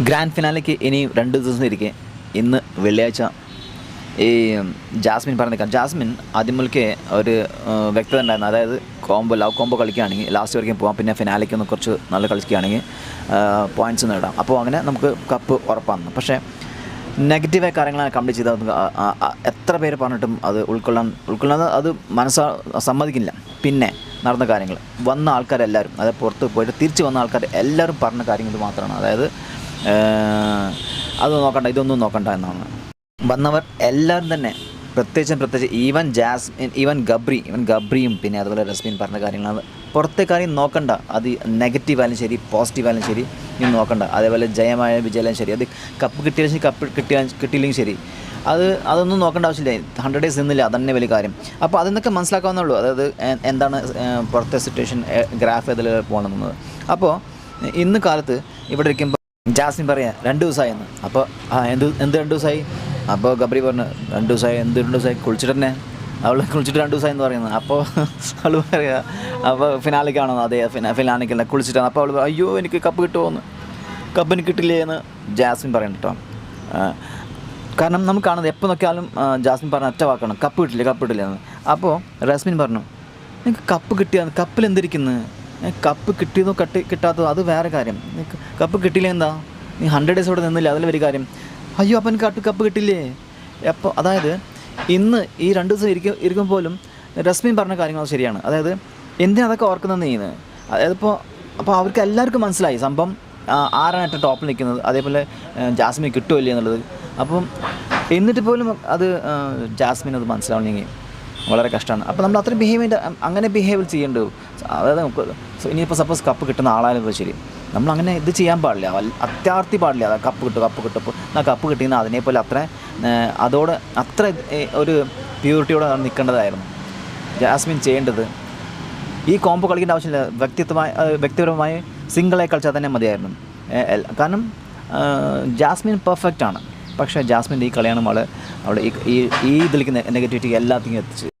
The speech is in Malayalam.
ഗ്രാൻഡ് ഫിനാലേക്ക് ഇനി രണ്ട് ദിവസം ഇരിക്കെ. ഇന്ന് വെള്ളിയാഴ്ച. ഈ ജാസ്മിൻ പറഞ്ഞേക്കാം. ജാസ്മിൻ ആദ്യമൊക്കെ ഒരു വ്യക്തത ഉണ്ടായിരുന്നു. അതായത് കോംബോ ലവ് കോംബോ കളിക്കുകയാണെങ്കിൽ ലാസ്റ്റ് വരയ്ക്കും പോകാം പിന്നെ ഫിനാലയ്ക്ക് ഒന്ന് കുറച്ച് നല്ല കളിക്കുകയാണെങ്കിൽ പോയിന്റ്സ് നേടാം. അപ്പോൾ അങ്ങനെ നമുക്ക് കപ്പ് ഉറപ്പാണ്. പക്ഷേ നെഗറ്റീവായ കാര്യങ്ങളാണ് കംപ്ലീറ്റ് ചെയ്തത്. എത്ര പേര് പറഞ്ഞിട്ടും അത് ഉൾക്കൊള്ളാൻ ഉൾക്കൊള്ളാൻ അത് മനസ്സാ സമ്മതിക്കില്ല. പിന്നെ നടന്ന കാര്യങ്ങൾ. വന്ന ആൾക്കാരെല്ലാവരും അതായത് പുറത്ത് പോയിട്ട് തിരിച്ച് വന്ന ആൾക്കാർ എല്ലാവരും പറഞ്ഞ കാര്യങ്ങൾ മാത്രമാണ്. അതായത് അത് നോക്കണ്ട ഇതൊന്നും നോക്കണ്ട എന്നാണ്. വന്നവർ എല്ലാവരും തന്നെ പ്രത്യേകിച്ചും പ്രത്യേകിച്ച് even Jasmine even Gabri even ഗബ്രിയും പിന്നെ അതുപോലെ റസ്മിൻ പറഞ്ഞ കാര്യങ്ങളാണ്. പുറത്തെ കാര്യം നോക്കണ്ട. അത് നെഗറ്റീവ് ആയാലും ശരി പോസിറ്റീവ് ആയാലും ശരി ഇനി നോക്കണ്ട. അതേപോലെ ജയമായ വിജയമായാലും ശരി അത് കപ്പ് കിട്ടിയാലും ശരി കപ്പ് കിട്ടിയാൽ കിട്ടിയില്ലെങ്കിൽ ശരി. അത് അതൊന്നും നോക്കേണ്ട ആവശ്യമില്ല. ഹൺഡ്രഡ് ഡേയ്സ് നിന്നില്ല അതന്നെ വലിയ കാര്യം. അപ്പോൾ അതിന്നൊക്കെ മനസ്സിലാക്കാവുന്നുള്ളൂ അതായത് എന്താണ് പുറത്തെ സിറ്റുവേഷൻ ഗ്രാഫ് ഇതിൽ പോകണമെന്നത് അപ്പോൾ ഇന്ന് കാലത്ത് ഇവിടെ ഇരിക്കുമ്പോൾ ജാസ്മിൻ പറയാ രണ്ട് ദിവസമായെന്ന്. അപ്പോൾ ആ എന്ത് എന്ത് രണ്ട് ദിവസമായി? അപ്പോൾ ഗബ്രി പറഞ്ഞു രണ്ട് ദിവസമായി എന്ത് രണ്ട് ദിവസമായി? കുളിച്ചിട്ട് തന്നെ അവൾ കുളിച്ചിട്ട് രണ്ട് ദിവസമായി എന്ന് പറയുന്നത് അപ്പോൾ അവൾ പറയാ അപ്പോൾ ഫിനാലിക്കാണോ അതെ ഫിനാ ഫിനാലിക്കല്ല കുളിച്ചിട്ടാണ്. അപ്പോൾ അവൾ അയ്യോ എനിക്ക് കപ്പ് കിട്ടുമോന്ന് കപ്പ് എനിക്ക് കിട്ടില്ലേ എന്ന് ജാസ്മിൻ പറയണം കേട്ടോ കാരണം നമുക്ക് കാണുന്നത് എപ്പോൾ നോക്കിയാലും ജാസ്മിൻ പറഞ്ഞ ഒറ്റ വാക്കാണ്. കപ്പ് കിട്ടില്ല കപ്പ് കിട്ടില്ല എന്ന് അപ്പോൾ റസ്മിൻ പറഞ്ഞു നിങ്ങൾക്ക് കപ്പ് കിട്ടിയ കപ്പിൽ എന്തിരിക്കുന്നു ഏ, കപ്പ് കിട്ടിയതോ കട്ടി കിട്ടാത്തതോ അത് വേറെ കാര്യം. കപ്പ് കിട്ടിയില്ല എന്താ? നീ ഹൺഡ്രഡ് ഡേയ്സ് ഇവിടെ നിന്നില്ല? അതിൽ ഒരു കാര്യം. അയ്യോ അപ്പം എനിക്ക് കട്ട് കപ്പ് കിട്ടില്ലേ അപ്പോൾ അതായത് ഇന്ന് ഈ രണ്ട് ദിവസം ഇരിക്കും ഇരിക്കും പോലും റസ്മിൻ പറഞ്ഞ കാര്യങ്ങൾ ശരിയാണ്. അതായത് എന്തിനാ അതൊക്കെ ഓർക്കുന്നത് നീന്ന് അതായത് ഇപ്പോൾ അപ്പോൾ അവർക്ക് എല്ലാവർക്കും മനസ്സിലായി സംഭവം ആരാണ് ഏറ്റവും ടോപ്പിൽ നിൽക്കുന്നത്? അതേപോലെ ജാസ്മിൻ കിട്ടുമല്ലേ എന്നുള്ളത്. അപ്പം എന്നിട്ട് പോലും അത് ജാസ്മിൻ അത് മനസ്സിലാവണമെങ്കിൽ വളരെ കഷ്ടമാണ്. അപ്പോൾ നമ്മൾ അത്രയും ബിഹേവിയർ അങ്ങനെ ബിഹേവ് ചെയ്യേണ്ട അതായത് നമുക്ക് ഇനിയിപ്പോൾ സപ്പോസ് കപ്പ് കിട്ടുന്ന ആളായാലും ശരി. നമ്മൾ അങ്ങനെ ഇത് ചെയ്യാൻ പാടില്ല. അത്യാർത്തി പാടില്ല. അതാ കപ്പ് കിട്ടും കപ്പ് കിട്ടും. ആ കപ്പ് കിട്ടിയെന്ന് അതിനെപ്പോലെ അത്ര അതോടെ അത്ര ഒരു പ്യൂരിറ്റിയോടെ നിൽക്കേണ്ടതായിരുന്നു. ജാസ്മിൻ ചെയ്യേണ്ടത്. ഈ കോംബോ കളിക്കേണ്ട ആവശ്യമില്ല. വ്യക്തിത്വമായ വ്യക്തിപരമായ സിംഗിളായി കളിച്ചാൽ തന്നെ മതിയായിരുന്നു. കാരണം ജാസ്മിൻ പെർഫെക്റ്റ് ആണ്. പക്ഷേ ജാസ്മിന്റെ ഈ കളിയാണ് നമ്മൾ അവിടെ ഈ ഈ ഇതിലേക്ക് നെഗറ്റിവിറ്റി എല്ലാത്തിനും എത്തിച്ച്